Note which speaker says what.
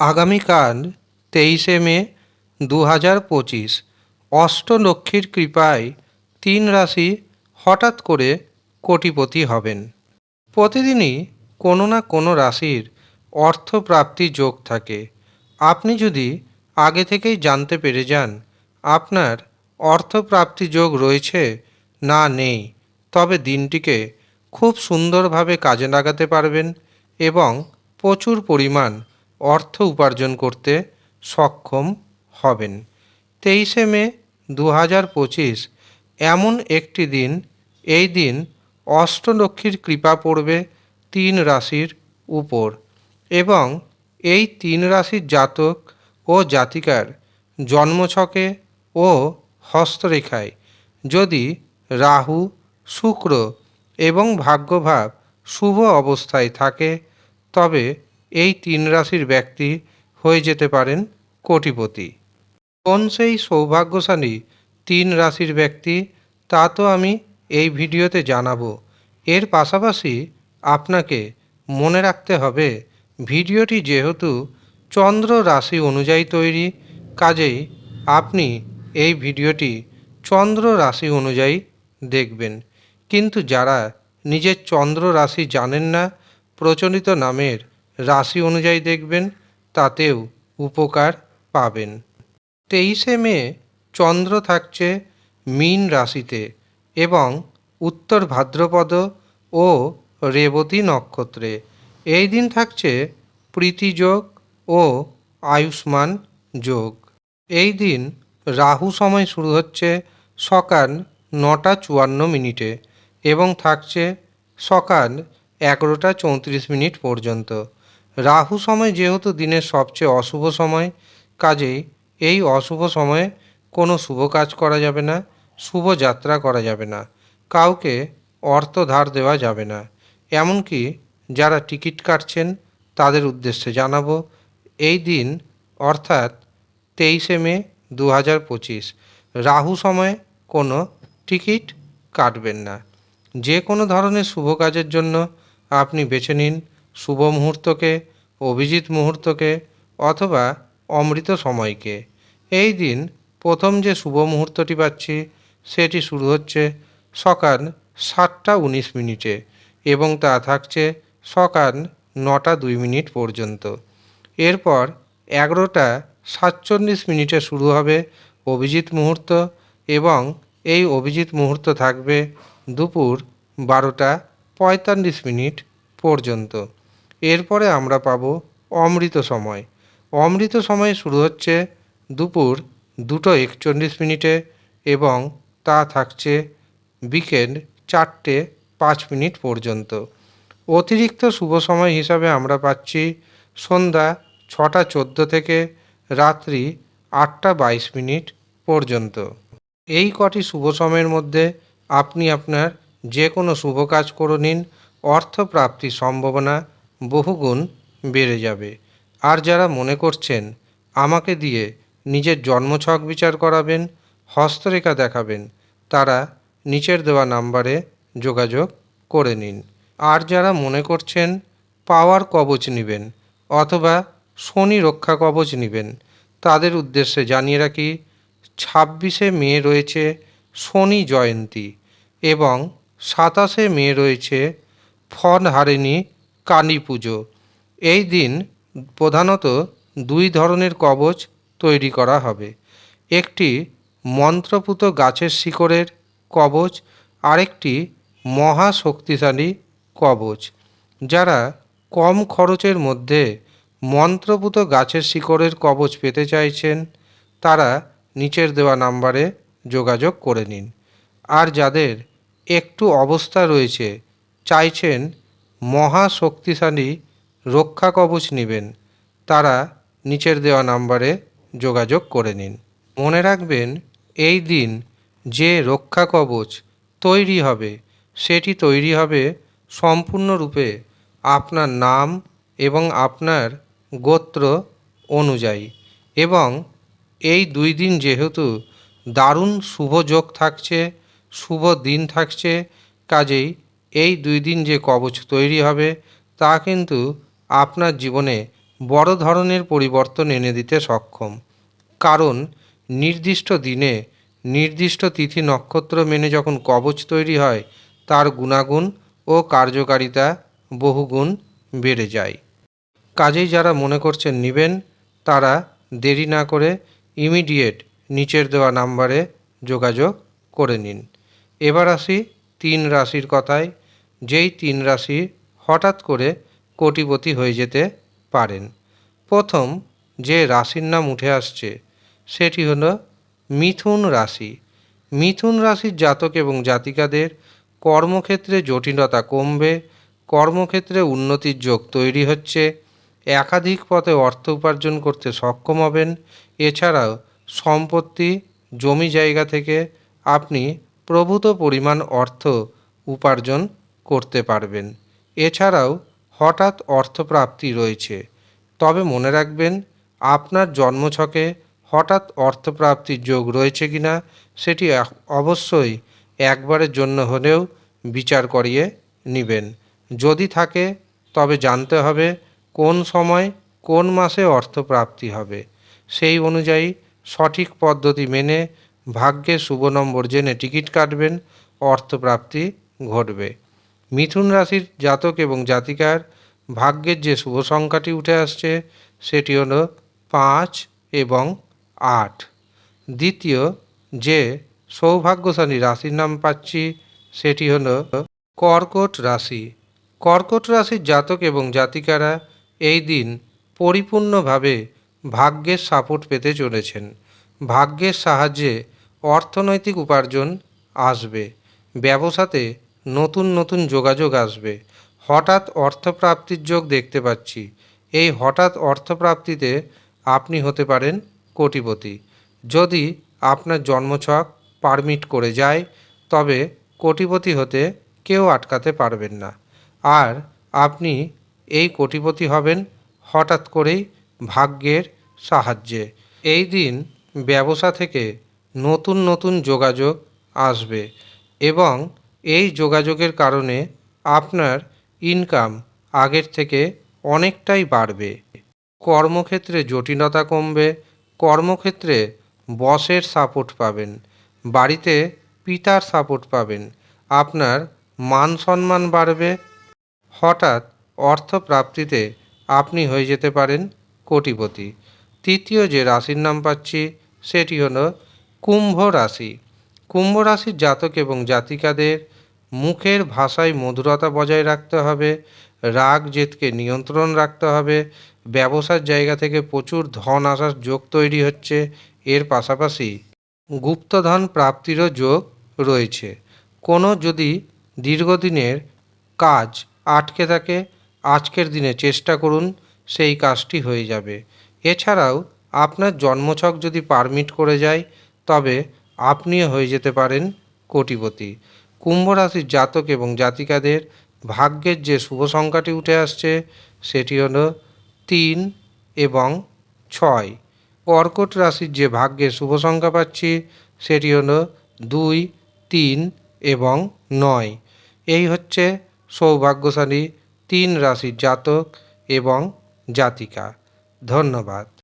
Speaker 1: আগামীকাল তেইশে মে দু হাজার পঁচিশ অষ্টলক্ষ্মীর কৃপায় তিন রাশি হঠাৎ করে কোটিপতি হবেন। প্রতিদিনই কোনো না কোনো রাশির অর্থপ্রাপ্তি যোগ থাকে। আপনি যদি আগে থেকেই জানতে পেরে যান আপনার অর্থপ্রাপ্তি যোগ রয়েছে না নেই, তবে দিনটিকে খুব সুন্দরভাবে কাজে লাগাতে পারবেন এবং প্রচুর পরিমাণ অর্থ উপার্জন করতে সক্ষম হবেন। তেইশে মে দু হাজার পঁচিশ, এমন একটি দিন। এই দিন অষ্টলক্ষ্মীর কৃপা পড়বে তিন রাশির উপর এবং এই তিন রাশির জাতক ও জাতিকার জন্মছকে ও হস্তরেখায়। যদি রাহু, শুক্র এবং ভাগ্যভাব শুভ অবস্থায় থাকে, তবে এই তিন রাশির ব্যক্তি হয়ে যেতে পারেন কোটিপতি। কোন সেই সৌভাগ্যশালী তিন রাশির ব্যক্তি, তা তো আমি এই ভিডিওতে জানাব। এর পাশাপাশি আপনাকে মনে রাখতে হবে, ভিডিওটি যেহেতু চন্দ্র রাশি অনুযায়ী তৈরি, কাজেই আপনি এই ভিডিওটি চন্দ্র রাশি অনুযায়ী দেখবেন। কিন্তু যারা নিজের চন্দ্র রাশি জানেন না, প্রচলিত নামের রাশি অনুযায়ী দেখবেন, তাতেও উপকার পাবেন। তেইশে মে, চন্দ্র থাকছে মীন রাশিতে এবং উত্তর ভাদ্রপদ ও রেবতী নক্ষত্রে। এই দিন থাকছে প্রীতিযোগ ও আয়ুষ্মান যোগ। এই দিন রাহু সময় শুরু হচ্ছে সকাল নটা চুয়ান্ন মিনিটে এবং থাকছে সকাল এগারোটা চৌত্রিশ মিনিট পর্যন্ত। রাহু সময় যেহেতু দিনের সবচেয়ে অশুভ সময়, কাজেই এই অশুভ সময়ে কোনো শুভ কাজ করা যাবে না, শুভ যাত্রা করা যাবে না, কাউকে অর্থ ধার দেওয়া যাবে না। এমনকি যারা টিকিট কাটছেন, তাদের উদ্দেশ্যে জানাব, এই দিন অর্থাৎ তেইশে মে দু হাজার পঁচিশ, রাহু সময়ে কোনো টিকিট কাটবেন না। যে কোনো ধরনের শুভ কাজের জন্য আপনি বেছে নিন শুভ মুহূর্তকে, অভিজিৎ মুহূর্তকে অথবা অমৃত সময়কে। এই দিন প্রথম যে শুভ মুহূর্তটি পাচ্ছি, সেটি শুরু হচ্ছে সকাল সাতটা উনিশ মিনিটে এবং তা থাকছে সকাল নটা দুই মিনিট পর্যন্ত। এরপর এগারোটা সাতচল্লিশ মিনিটে শুরু হবে অভিজিৎ মুহূর্ত এবং এই অভিজিৎ মুহূর্ত থাকবে দুপুর বারোটা পঁয়তাল্লিশ মিনিট পর্যন্ত। এরপরে আমরা পাব অমৃত সময়। অমৃত সময় শুরু হচ্ছে দুপুর দুটো একচল্লিশ মিনিটে এবং তা থাকছে বিকেল চারটে পাঁচ মিনিট পর্যন্ত। অতিরিক্ত শুভ সময় হিসাবে আমরা পাচ্ছি সন্ধ্যা ছটা চোদ্দ থেকে রাত্রি আটটা বাইশ মিনিট পর্যন্ত। এই কটি শুভ সময়ের মধ্যে আপনি আপনার যে কোনো শুভ কাজ করে নিন। অর্থ প্রাপ্তির সম্ভাবনা বহুগুণ বেড়ে যাবে। আর যারা মনে করছেন, আমাকে দিয়ে নিজের জন্মছক বিচার করাবেন, হস্তরেখা দেখাবেন, তারা নিচের দেওয়া নাম্বারে যোগাযোগ করে নিন। আর যারা মনে করছেন, পাওয়ার কবচ নেবেন অথবা শনি রক্ষা কবচ নেবেন, তাদের উদ্দেশ্যে জানিয়ে রাখি, ছাব্বিশে মে রয়েছে শনি জয়ন্তী এবং সাতাশে মে রয়েছে ফন হারেনি কালী পুজো। এই দিন প্রধানত দুই ধরনের কবচ তৈরি করা হবে। একটি মন্ত্রপুত গাছের শিকড়ের কবচ, আরেকটি মহা শক্তিশালী কবচ, যারা কম খরচের মধ্যে মন্ত্রপুত গাছের শিকড়ের কবচ পেতে চাইছেন, তারা নিচের দেওয়া নাম্বারে যোগাযোগ করে নিন। আর যাদের একটু অবস্থা রয়েছে, চাইছেন মহা শক্তিশালী রক্ষা কবচ নেবেন। তারা নিচের দেওয়া নাম্বারে যোগাযোগ করে নিন। মনে রাখবেন, এই দিন যে রক্ষা কবচ তৈরি হবে, সেটি তৈরি হবে সম্পূর্ণরূপে আপনার নাম এবং আপনার গোত্র অনুযায়ী। এবং এই দুই দিন যেহেতু দারুণ শুভ যোগ থাকছে, শুভ দিন থাকছে, কাজেই এই দুই দিন যে কবচ তৈরি হবে, তা কিন্তু আপনার জীবনে বড় ধরনের পরিবর্তন এনে দিতে সক্ষম। কারণ, নির্দিষ্ট দিনে নির্দিষ্ট তিথি নক্ষত্র মেনে যখন কবচ তৈরি হয়, তার গুণাগুণ ও কার্যকারিতা বহুগুণ বেড়ে যায়। কাজেই যারা মনে করছেন নেবেন, তারা দেরি না করে ইমিডিয়েট নিচের দেওয়া নাম্বারে যোগাযোগ করে নিন। এবার আসি তিন রাশির কথায়। যেই তিন রাশি হঠাৎ করে কোটিপতি হয়ে যেতে পারেন। প্রথম যে রাশির নাম উঠে আসছে, সেটি হল মিথুন রাশি। মিথুন রাশির জাতক এবং জাতিকাদের কর্মক্ষেত্রে জটিলতা কমবে, কর্মক্ষেত্রে উন্নতির যোগ তৈরি হচ্ছে, একাধিক পথে অর্থ উপার্জন করতে সক্ষম হবেন। এছাড়াও সম্পত্তি, জমি জায়গা থেকে আপনি প্রভূত পরিমাণ অর্থ উপার্জন করতে পারবেন। এছাড়াও হঠাৎ অর্থপ্রাপ্তি রয়েছে। তবে মনে রাখবেন, আপনার জন্মছকে হঠাৎ অর্থপ্রাপ্তির যোগ রয়েছে কিনা সেটি অবশ্যই একবারের জন্য হলেও বিচার করিয়ে নেবেন। যদি থাকে, তবে জানতে হবে কোন সময় কোন মাসে অর্থপ্রাপ্তি হবে। সেই অনুযায়ী সঠিক পদ্ধতি মেনে ভাগ্যে শুভ নম্বর জেনে টিকিট কাটবেন, অর্থপ্রাপ্তি ঘটবে। মিথুন রাশির জাতক এবং জাতিকার ভাগ্যের যে শুভ সংখ্যাটি উঠে আসছে, সেটি হল পাঁচ এবং আট। দ্বিতীয়, যে সৌভাগ্যশালী রাশির নাম পাচ্ছি, সেটি হল কর্কট রাশি। কর্কট রাশির জাতক এবং জাতিকারা এই দিন পরিপূর্ণভাবে ভাগ্যের সাপোর্ট পেতে চলেছেন। ভাগ্যের সাহায্যে অর্থনৈতিক উপার্জন আসবে। ব্যবসাতে নতুন নতুন যোগাযোগ আসবে। হঠাৎ অর্থপ্রাপ্তির যোগ দেখতে পাচ্ছি। এই হঠাৎ অর্থপ্রাপ্তিতে আপনি হতে পারেন কোটিপতি। যদি আপনার জন্মছক পারমিট করে যায়, তবে কোটিপতি হতে কেউ আটকাতে পারবেন না। আর আপনি এই কোটিপতি হবেন হঠাৎ করেই ভাগ্যের সাহায্যে। এই দিন ব্যবসা থেকে নতুন নতুন যোগাযোগ আসবে এবং এই যোগাযোগের কারণে আপনার ইনকাম আগের থেকে অনেকটাই বাড়বে। কর্মক্ষেত্রে জটিলতা কমবে, কর্মক্ষেত্রে বসের সাপোর্ট পাবেন, বাড়িতে পিতার সাপোর্ট পাবেন, আপনার মান সম্মান বাড়বে। হঠাৎ অর্থ প্রাপ্তিতে আপনি হয়ে যেতে পারেন কোটিপতি। তৃতীয় যে রাশির নাম পাচ্ছি, সেটি হলো কুম্ভ রাশি। কুম্ভ রাশির জাতক এবং জাতিকাদের মুখের ভাষায় মধুরতা বজায় রাখতে হবে, রাগ জেদকে নিয়ন্ত্রণ রাখতে হবে, ব্যবসার জায়গা থেকে প্রচুর ধন আসার যোগ তৈরি হচ্ছে, এর পাশাপাশি গুপ্তধন প্রাপ্তিরও যোগ রয়েছে। কোনো যদি দীর্ঘদিনের কাজ আটকে থাকে, আজকের দিনে চেষ্টা করুন সেই কাজটি হয়ে যাবে। এছাড়াও আপনার জন্মছক যদি পারমিট করে যায়, তবে আপনিও হয়ে যেতে পারেন কোটিপতি। কুম্ভ রাশির জাতক এবং জাতিকাদের ভাগ্যের যে শুভ সংখ্যাটি উঠে আসছে, সেটি হলো তিন এবং ছয়। কর্কট রাশির যে ভাগ্যের শুভ সংখ্যা পাচ্ছি, সেটি হলো দুই, তিন এবং নয়। এই হচ্ছে সৌভাগ্যশালী তিন রাশির জাতক এবং জাতিকা। ধন্যবাদ।